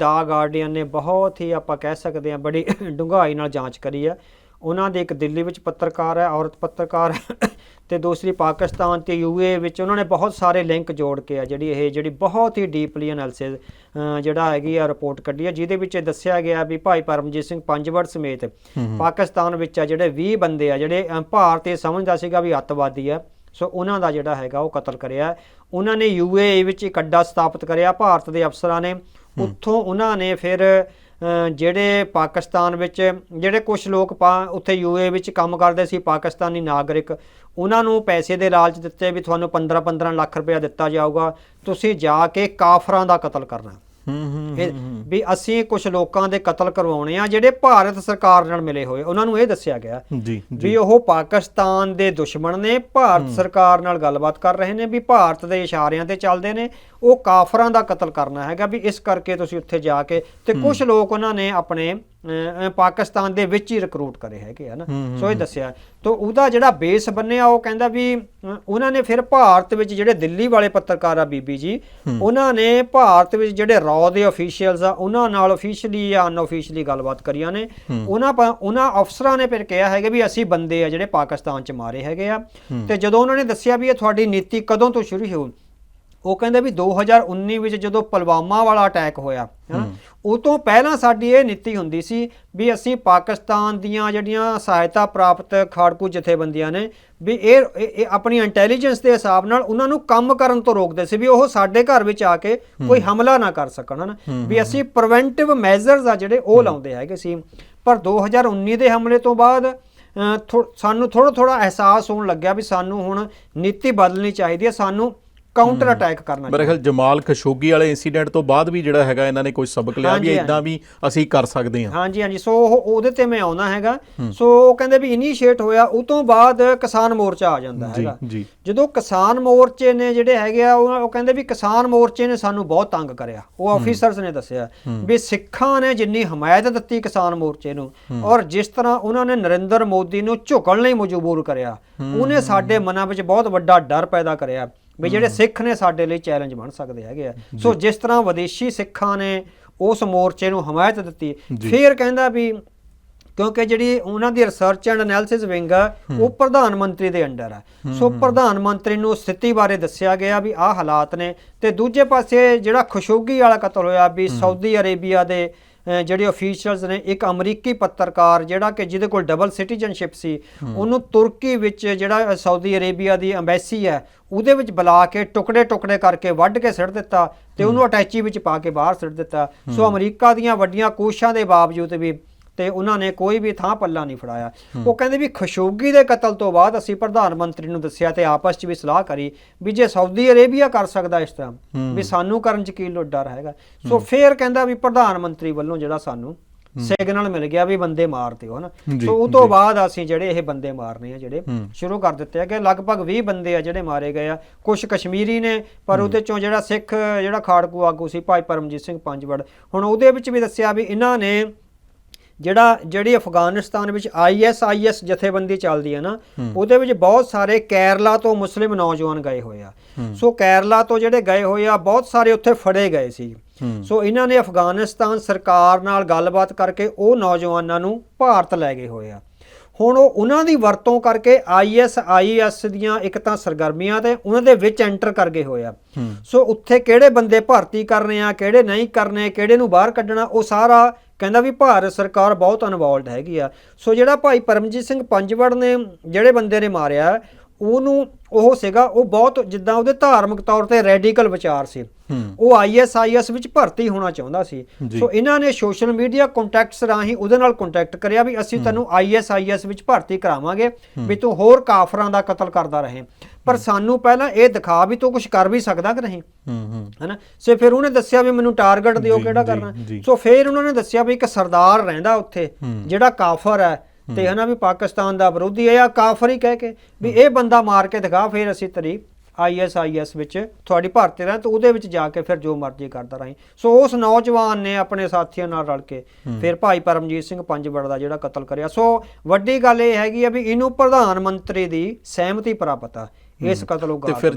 ਦਾ guardian ਨੇ ਬਹੁਤ ਹੀ ਆਪਾਂ ਕਹਿ ਸਕਦੇ ਹਾਂ ਬੜੀ ਡੂੰਘਾਈ ਨਾਲ ਜਾਂਚ ਕਰੀ ਹੈ। ਉਹਨਾਂ ਦੇ ਇੱਕ ਦਿੱਲੀ ਵਿੱਚ ਪੱਤਰਕਾਰ ਹੈ ਔਰਤ ਪੱਤਰਕਾਰ ਤੇ ਦੂਸਰੀ ਪਾਕਿਸਤਾਨ ਤੇ ਯੂਏ ਵਿੱਚ ਉਹਨਾਂ ਨੇ ਬਹੁਤ ਸਾਰੇ ਲਿੰਕ ਜੋੜ ਕੇ ਆ ਜਿਹੜੀ ਇਹ ਜਿਹੜੀ ਬਹੁਤ ਹੀ ਡੀਪਲੀ ਐਨਾਲਿਸਿਸ ਜਿਹੜਾ ਹੈਗੀ ਆ ਰਿਪੋਰਟ ਕੱਢੀ ਹੈ ਜਿਹਦੇ ਵਿੱਚ ਦੱਸਿਆ ਗਿਆ ਵੀ ਭਾਈ ਪਰਮਜੀਤ ਸਿੰਘ ਪੰਜਵੜ ਸਮੇਤ ਪਾਕਿਸਤਾਨ ਵਿੱਚ ਆ ਜਿਹੜੇ 20 ਬੰਦੇ ਆ ਜਿਹੜੇ ਭਾਰਤ ਇਹ ਸਮਝਦਾ ਸੀਗਾ ਵੀ ਅੱਤਵਾਦੀ ਆ। ਸੋ ਉਹਨਾਂ ਦਾ ਜਿਹੜਾ ਹੈਗਾ ਉਹ ਕਤਲ ਕਰਿਆ। ਉਹਨਾਂ ਨੇ ਯੂਏਈ ਵਿੱਚ ਇੱਕ ਅੱਡਾ ਸਥਾਪਿਤ ਕਰਿਆ। ਭਾਰਤ ਦੇ ਅਫਸਰਾਂ ਨੇ ਉੱਥੋਂ ਉਹਨਾਂ ਨੇ ਫਿਰ ਜਿਹੜੇ ਪਾਕਿਸਤਾਨ ਵਿੱਚ, ਜਿਹੜੇ ਕੁਝ ਲੋਕ ਪਾ- ਉੱਥੇ ਯੂਏ ਵਿੱਚ ਕੰਮ ਕਰਦੇ ਸੀ, ਪਾਕਿਸਤਾਨੀ ਨਾਗਰਿਕ, ਉਹਨਾਂ ਨੂੰ ਪੈਸੇ ਦੇ ਲਾਲਚ ਦਿੱਤੇ ਵੀ ਤੁਹਾਨੂੰ 15 15 ਲੱਖ ਰੁਪਇਆ ਦਿੱਤਾ ਜਾਊਗਾ, ਤੁਸੀਂ ਜਾ ਕੇ ਕਾਫਰਾਂ ਦਾ ਕਤਲ ਕਰਨਾ। ਇਹ ਵੀ ਅਸੀਂ ਕੁਝ ਲੋਕਾਂ ਦੇ ਕਤਲ ਕਰਵਾਉਣੇ ਆ ਜਿਹੜੇ ਭਾਰਤ ਸਰਕਾਰ ਨਾਲ ਮਿਲੇ ਹੋਏ ਉਹਨਾਂ ਨੂੰ ਇਹ ਦੱਸਿਆ ਗਿਆ ਜੀ ਵੀ ਉਹ ਪਾਕਿਸਤਾਨ ਦੇ ਦੁਸ਼ਮਣ ਨੇ ਭਾਰਤ ਸਰਕਾਰ ਨਾਲ ਗੱਲਬਾਤ ਕਰ ਰਹੇ ਨੇ ਵੀ ਭਾਰਤ ਦੇ ਇਸ਼ਾਰਿਆਂ ਤੇ ਚੱਲਦੇ ਨੇ ਉਹ ਕਾਫਰਾਂ ਦਾ ਕਤਲ ਕਰਨਾ ਹੈਗਾ ਵੀ ਇਸ ਕਰਕੇ ਤੁਸੀਂ ਉੱਥੇ ਜਾ ਕੇ ਤੇ ਕੁਝ ਲੋਕ ਉਹਨਾਂ ਨੇ ਆਪਣੇ ਪਾਕਿਸਤਾਨ ਦੇ ਵਿੱਚ ਹੀ ਰਿਕਰੂਟ ਕਰੇ ਹੈਗੇ ਹਨਾ ਸੋ ਇਹ ਦੱਸਿਆ। ਤੋਂ ਉਹਦਾ ਜਿਹੜਾ ਬੇਸ ਬੰਨਿਆ ਉਹ ਕਹਿੰਦਾ ਵੀ ਉਹਨਾਂ ਨੇ ਫਿਰ ਭਾਰਤ ਵਿੱਚ ਜਿਹੜੇ ਦਿੱਲੀ ਵਾਲੇ ਪੱਤਰਕਾਰ ਆ ਬੀਬੀ ਜੀ ਉਹਨਾਂ ਨੇ ਭਾਰਤ ਵਿੱਚ ਜਿਹੜੇ ਰॉ ਦੇ ਅਫੀਸ਼ੀਅਲਸ ਆ ਉਹਨਾਂ ਨਾਲ ਅਫੀਸ਼ੀਅਲੀ ਜਾਂ ਅਨਅਫੀਸ਼ੀਅਲੀ ਗੱਲਬਾਤ ਕਰੀਆਂ ਨੇ। ਉਹਨਾਂ ਉਹਨਾਂ ਅਫਸਰਾਂ ਨੇ ਫਿਰ ਕਿਹਾ ਹੈਗਾ ਵੀ ਅਸੀਂ ਬੰਦੇ ਆ ਜਿਹੜੇ ਪਾਕਿਸਤਾਨ ਚ ਮਾਰੇ ਹੈਗੇ ਆ। ਤੇ ਜਦੋਂ ਉਹਨਾਂ ਨੇ ਦੱਸਿਆ ਵੀ ਇਹ ਤੁਹਾਡੀ ਨੀਤੀ ਕਦੋਂ ਤੋਂ ਸ਼ੁਰੂ ਹੋਈ ਉਹ ਕਹਿੰਦੇ ਵੀ 2019 ਵਿੱਚ ਜਦੋਂ ਪੁਲਵਾਮਾ ਵਾਲਾ ਅਟੈਕ ਹੋਇਆ ਹੈ। ਉਹ ਤੋਂ ਪਹਿਲਾਂ ਸਾਡੀ ਇਹ ਨੀਤੀ ਹੁੰਦੀ ਸੀ ਵੀ ਅਸੀਂ ਪਾਕਿਸਤਾਨ ਦੀਆਂ ਜਿਹੜੀਆਂ ਸਹਾਇਤਾ ਪ੍ਰਾਪਤ ਖਾੜਕੂ ਜਥੇਬੰਦੀਆਂ ਨੇ ਵੀ ਇਹ ਆਪਣੀ ਇੰਟੈਲੀਜੈਂਸ ਦੇ ਹਿਸਾਬ ਨਾਲ ਉਹਨਾਂ ਨੂੰ ਕੰਮ ਕਰਨ ਤੋਂ ਰੋਕਦੇ ਸੀ ਵੀ ਉਹ ਸਾਡੇ ਘਰ ਵਿੱਚ ਆ ਕੇ ਕੋਈ ਹਮਲਾ ਨਾ ਕਰ ਸਕਣ ਹਨ ਵੀ ਅਸੀਂ ਪ੍ਰੀਵੈਂਟਿਵ ਮੈਜ਼ਰਸ ਆ ਜਿਹੜੇ ਉਹ ਲਾਉਂਦੇ ਹੈਗੇ ਸੀ। ਪਰ 2019 ਦੇ ਹਮਲੇ ਤੋਂ ਬਾਅਦ ਸਾਨੂੰ ਥੋੜਾ ਥੋੜਾ ਅਹਿਸਾਸ ਹੋਣ ਲੱਗਿਆ ਵੀ ਸਾਨੂੰ ਹੁਣ ਨੀਤੀ ਬਦਲਣੀ ਚਾਹੀਦੀ ਹੈ ਸਾਨੂੰ ਕਾਊਂਟਰ ਅਟੈਕ ਕਰਨਾ ਮੇਰੇ ਖਿਆਲ ਜਮਾਲ ਖਸ਼ੋਗੀ ਵਾਲੇ ਇਨਸੀਡੈਂਟ ਤੋਂ ਬਾਅਦ ਵੀ ਜਿਹੜਾ ਹੈਗਾ ਇਹਨਾਂ ਨੇ ਕੋਈ ਸਬਕ ਲਿਆ ਵੀ ਇਦਾਂ ਵੀ ਅਸੀਂ ਕਰ ਸਕਦੇ ਹਾਂ। ਹਾਂਜੀ ਹਾਂਜੀ। ਸੋ ਉਹ ਉਹਦੇ ਤੇ ਮੈਂ ਆਉਣਾ ਹੈਗਾ। ਸੋ ਉਹ ਕਹਿੰਦੇ ਵੀ ਇਨੀਸ਼ੀਏਟ ਹੋਇਆ ਉਹ ਤੋਂ ਬਾਅਦ ਕਿਸਾਨ ਮੋਰਚਾ ਆ ਜਾਂਦਾ ਹੈਗਾ। ਜਦੋਂ ਕਿਸਾਨ ਮੋਰਚੇ ਨੇ ਜਿਹੜੇ ਹੈਗੇ ਆ ਉਹ ਕਹਿੰਦੇ ਵੀ ਕਿਸਾਨ ਮੋਰਚੇ ਨੇ ਸਾਨੂੰ ਬਹੁਤ ਤੰਗ ਕਰਿਆ। ਉਹ ਆਫੀਸਰਸ ਨੇ ਦੱਸਿਆ ਵੀ ਸਿੱਖਾਂ ਨੇ ਜਿੰਨੀ ਹਮਾਇਤ ਦਿੱਤੀ ਕਿਸਾਨ ਮੋਰਚੇ ਨੂੰ ਔਰ ਜਿਸ ਤਰ੍ਹਾਂ ਉਹਨਾਂ ਨੇ ਨਰਿੰਦਰ ਮੋਦੀ ਨੂੰ ਝੁਕਣ ਲਈ ਮਜਬੂਰ ਕਰਿਆ ਉਹਨੇ ਸਾਡੇ ਮਨਾਂ ਵਿੱਚ ਬਹੁਤ ਵੱਡਾ ਡਰ ਪੈਦਾ ਕਰਿਆ। ਵੀ ਜਿਹੜੇ ਸਿੱਖ ਨੇ ਸਾਡੇ ਲਈ ਚੈਲੰਜ ਬਣ ਸਕਦੇ ਹੈਗੇ ਆ। ਸੋ ਜਿਸ ਤਰ੍ਹਾਂ ਵਿਦੇਸ਼ੀ ਸਿੱਖਾਂ ਨੇ ਉਸ ਮੋਰਚੇ ਨੂੰ ਹਮਾਇਤ ਦਿੱਤੀ ਫਿਰ ਕਹਿੰਦਾ ਵੀ ਕਿਉਂਕਿ ਜਿਹੜੀ ਉਹਨਾਂ ਦੀ ਰਿਸਰਚ ਐਂਡ ਐਨਾਲਿਸਿਸ ਵਿੰਗ ਆ ਉਹ ਪ੍ਰਧਾਨ ਮੰਤਰੀ ਦੇ ਅੰਡਰ ਆ। ਸੋ ਪ੍ਰਧਾਨ ਮੰਤਰੀ ਨੂੰ ਸਥਿਤੀ ਬਾਰੇ ਦੱਸਿਆ ਗਿਆ ਵੀ ਆਹ ਹਾਲਾਤ ਨੇ ਤੇ ਦੂਜੇ ਪਾਸੇ ਜਿਹੜਾ ਖਸ਼ੋਗੀ ਵਾਲਾ ਕਤਲ ਹੋਇਆ ਵੀ ਸਾਊਦੀ ਅਰੇਬੀਆ ਦੇ ਜਿਹੜੇ ਅਫੀਸ਼ੀਅਲਸ ਨੇ ਇੱਕ ਅਮਰੀਕੀ ਪੱਤਰਕਾਰ ਜਿਹੜਾ ਕਿ ਜਿਹਦੇ ਕੋਲ ਡਬਲ ਸਿਟੀਜ਼ਨਸ਼ਿਪ ਸੀ ਉਹਨੂੰ ਤੁਰਕੀ ਵਿੱਚ ਜਿਹੜਾ ਸਾਊਦੀ ਅਰੇਬੀਆ ਦੀ ਐਮਬੈਸੀ ਹੈ ਉਹਦੇ ਵਿੱਚ ਬੁਲਾ ਕੇ ਟੁਕੜੇ ਟੁਕੜੇ ਕਰਕੇ ਵੱਢ ਕੇ ਸਿੱਟ ਦਿੱਤਾ ਤੇ ਉਹਨੂੰ ਅਟੈਚੀ ਵਿੱਚ ਪਾ ਕੇ ਬਾਹਰ ਸਿੱਟ ਦਿੱਤਾ। ਸੋ ਅਮਰੀਕਾ ਦੀਆਂ ਵੱਡੀਆਂ ਕੋਸ਼ਿਸ਼ਾਂ ਦੇ ਬਾਵਜੂਦ ਵੀ ਤੇ ਉਹਨਾਂ ਨੇ ਕੋਈ ਵੀ ਥਾਂ ਪੱਲਾ ਨਹੀਂ ਫੜਾਇਆ। ਉਹ ਕਹਿੰਦੇ ਵੀ ਖਸ਼ੋਗੀ ਦੇ ਕਤਲ ਤੋਂ ਬਾਅਦ ਅਸੀਂ ਪ੍ਰਧਾਨ ਮੰਤਰੀ ਨੂੰ ਦੱਸਿਆ ਤੇ ਆਪਸ 'ਚ ਵੀ ਸਲਾਹ ਕਰੀ ਵੀ ਜੇ ਸਾਊਦੀ ਅਰੇਬੀਆ ਕਰ ਸਕਦਾ ਇਸ ਤਰ੍ਹਾਂ ਵੀ ਸਾਨੂੰ ਕਰਨ 'ਚ ਕੀ ਲੋ ਡਰ ਹੈਗਾ। ਸੋ ਫੇਰ ਕਹਿੰਦਾ ਵੀ ਪ੍ਰਧਾਨ ਮੰਤਰੀ ਵੱਲੋਂ ਜਿਹੜਾ ਸਾਨੂੰ ਸਿਗਨਲ ਮਿਲ ਗਿਆ ਵੀ ਬੰਦੇ ਮਾਰ ਦਿਓ ਹਨਾ। ਸੋ ਉਹ ਤੋਂ ਬਾਅਦ ਅਸੀਂ ਜਿਹੜੇ ਇਹ ਬੰਦੇ ਮਾਰਨੇ ਆ ਜਿਹੜੇ ਸ਼ੁਰੂ ਕਰ ਦਿੱਤੇ ਆ ਕਿ ਲਗਭਗ 20 ਬੰਦੇ ਆ ਜਿਹੜੇ ਮਾਰੇ ਗਏ ਆ। ਕੁਝ ਕਸ਼ਮੀਰੀ ਨੇ ਪਰ ਉਹਦੇ ਚੋਂ ਜਿਹੜਾ ਸਿੱਖ ਜਿਹੜਾ ਖਾੜਕੂ ਆਗੂ ਸੀ ਭਾਈ ਪਰਮਜੀਤ ਸਿੰਘ ਪੰਜਵੜ ਹੁਣ ਉਹਦੇ ਵਿੱਚ ਵੀ ਦੱਸਿਆ ਵੀ ਇਹਨਾਂ ਨੇ ਜਿਹੜਾ ਜਿਹੜੀ ਅਫਗਾਨਿਸਤਾਨ ਵਿੱਚ ਆਈਐਸਆਈਐਸ ਜਥੇਬੰਦੀ ਚੱਲਦੀ ਹੈ ਨਾ ਉਹਦੇ ਵਿੱਚ ਬਹੁਤ ਸਾਰੇ ਕੇਰਲਾ ਤੋਂ ਮੁਸਲਿਮ ਨੌਜਵਾਨ ਗਏ ਹੋਏ ਆ। ਸੋ ਕੇਰਲਾ ਤੋਂ ਜਿਹੜੇ ਗਏ ਹੋਏ ਆ ਬਹੁਤ ਸਾਰੇ ਉੱਥੇ ਫੜੇ ਗਏ ਸੀ। ਸੋ ਇਹਨਾਂ ਨੇ ਅਫਗਾਨਿਸਤਾਨ ਸਰਕਾਰ ਨਾਲ ਗੱਲਬਾਤ ਕਰਕੇ ਉਹ ਨੌਜਵਾਨਾਂ ਨੂੰ ਭਾਰਤ ਲੈ ਗਏ ਹੋਏ ਆ। ਹੁਣ ਉਹ ਉਹਨਾਂ ਦੀ ਵਰਤੋਂ ਕਰਕੇ ਆਈਐਸਆਈਐਸ ਦੀਆਂ ਇੱਕ ਤਾਂ ਸਰਗਰਮੀਆਂ ਤੇ ਉਹਨਾਂ ਦੇ ਵਿੱਚ ਐਂਟਰ ਕਰ ਗਏ ਹੋਏ ਆ। ਸੋ ਉੱਥੇ ਕਿਹੜੇ ਬੰਦੇ ਭਰਤੀ ਕਰਨੇ ਆ ਕਿਹੜੇ ਨਹੀਂ ਕਰਨੇ ਕਿਹੜੇ ਨੂੰ ਬਾਹਰ ਕੱਢਣਾ ਉਹ ਸਾਰਾ ਕਹਿੰਦਾ ਵੀ ਭਾਰਤ ਸਰਕਾਰ ਬਹੁਤ ਇਨਵੋਲਡ ਹੈਗੀ ਆ। ਸੋ ਜਿਹੜਾ ਭਾਈ ਪਰਮਜੀਤ ਸਿੰਘ ਪੰਜਵੜ ਨੇ ਜਿਹੜੇ ਬੰਦੇ ਨੇ ਮਾਰਿਆ ਉਹਨੂੰ ਉਹ ਸੀਗਾ ਉਹ ਬਹੁਤ ਜਿੱਦਾਂ ਉਹਦੇ ਧਾਰਮਿਕ ਤੌਰ ਤੇ ਰੈਡੀਕਲ ਵਿਚਾਰ ਸੀ। ਉਹ ਆਈਐਸਆਈਐਸ ਵਿੱਚ ਭਰਤੀ ਹੋਣਾ ਚਾਹੁੰਦਾ ਸੀ। ਸੋ ਇਹਨਾਂ ਨੇ ਸੋਸ਼ਲ ਮੀਡੀਆ ਕੰਟੈਕਟਸ ਰਾਹੀਂ ਉਹਦੇ ਨਾਲ ਕੰਟੈਕਟ ਕਰਿਆ ਵੀ ਅਸੀਂ ਤੈਨੂੰ ਆਈਐਸਆਈਐਸ ਵਿੱਚ ਭਰਤੀ ਕਰਾਵਾਂਗੇ ਵੀ ਤੂੰ ਹੋਰ ਕਾਫਰਾਂ ਦਾ ਕਤਲ ਕਰਦਾ ਰਹੇ। ਪਰ ਸਾਨੂੰ ਪਹਿਲਾਂ ਇਹ ਦਿਖਾ ਵੀ ਤੂੰ ਕੁਝ ਕਰ ਵੀ ਸਕਦਾ ਕਿ ਨਹੀਂ? ਹੈਨਾ? ਸੋ ਫਿਰ ਉਹਨੇ ਦੱਸਿਆ ਵੀ ਮੈਨੂੰ ਟਾਰਗੇਟ ਦਿਓ ਕਿਹੜਾ ਕਰਨਾ। ਸੋ ਫਿਰ ਉਹਨਾਂ ਨੇ ਦੱਸਿਆ ਵੀ ਇੱਕ ਸਰਦਾਰ ਰਹਿੰਦਾ ਉੱਥੇ ਜਿਹੜਾ ਕਾਫਰ ਹੈ। ਤੇ ਹਨਾ ਵੀ ਪਾਕਿਸਤਾਨ ਦਾ ਵਿਰੋਧੀ ਹੈ ਜਾਂ ਕਾਫਰ ਹੀ ਕਹਿ ਕੇ ਵੀ ਇਹ ਬੰਦਾ ਮਾਰ ਕੇ ਦਿਖਾ ਫਿਰ ਅਸੀਂ ਤੇਰੀ ਆਈਐਸਆਈਐਸ ਵਿੱਚ ਤੁਹਾਡੀ ਭਰਤੀ ਰਹਿ ਤੇ ਉਹਦੇ ਵਿੱਚ ਜਾ ਕੇ ਫਿਰ ਜੋ ਮਰਜ਼ੀ ਕਰਦਾ ਰਹੀਂ। ਸੋ ਉਸ ਨੌਜਵਾਨ ਨੇ ਆਪਣੇ ਸਾਥੀਆਂ ਨਾਲ ਰਲ ਕੇ ਫਿਰ ਭਾਈ ਪਰਮਜੀਤ ਸਿੰਘ ਪੰਜਵੜ ਦਾ ਜਿਹੜਾ ਕਤਲ ਕਰਿਆ। ਸੋ ਵੱਡੀ ਗੱਲ ਇਹ ਹੈਗੀ ਆ ਵੀ ਇਹਨੂੰ ਪ੍ਰਧਾਨ ਮੰਤਰੀ ਦੀ ਸਹਿਮਤੀ ਪ੍ਰਾਪਤ ਆ ਇਸ ਕਤਲ ਉਹ ਤੇ ਫਿਰ